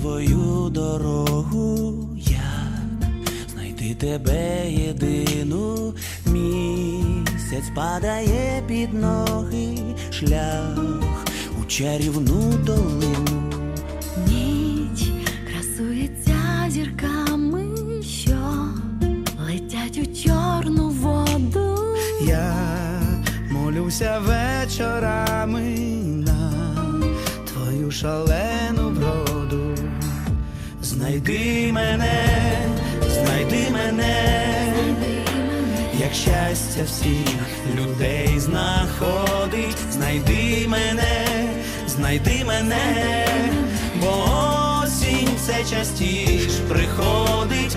твою дорогу, як знайти тебе єдину, місяць падає під ноги, шлях у чарівну долину. Ніч красується зірками, що летять у чорну воду. Я молюся вечорами на твою вроду. Знайди мене, знайди мене, як щастя всіх людей знаходить, знайди мене, знайди мене, бо осінь все частіш приходить,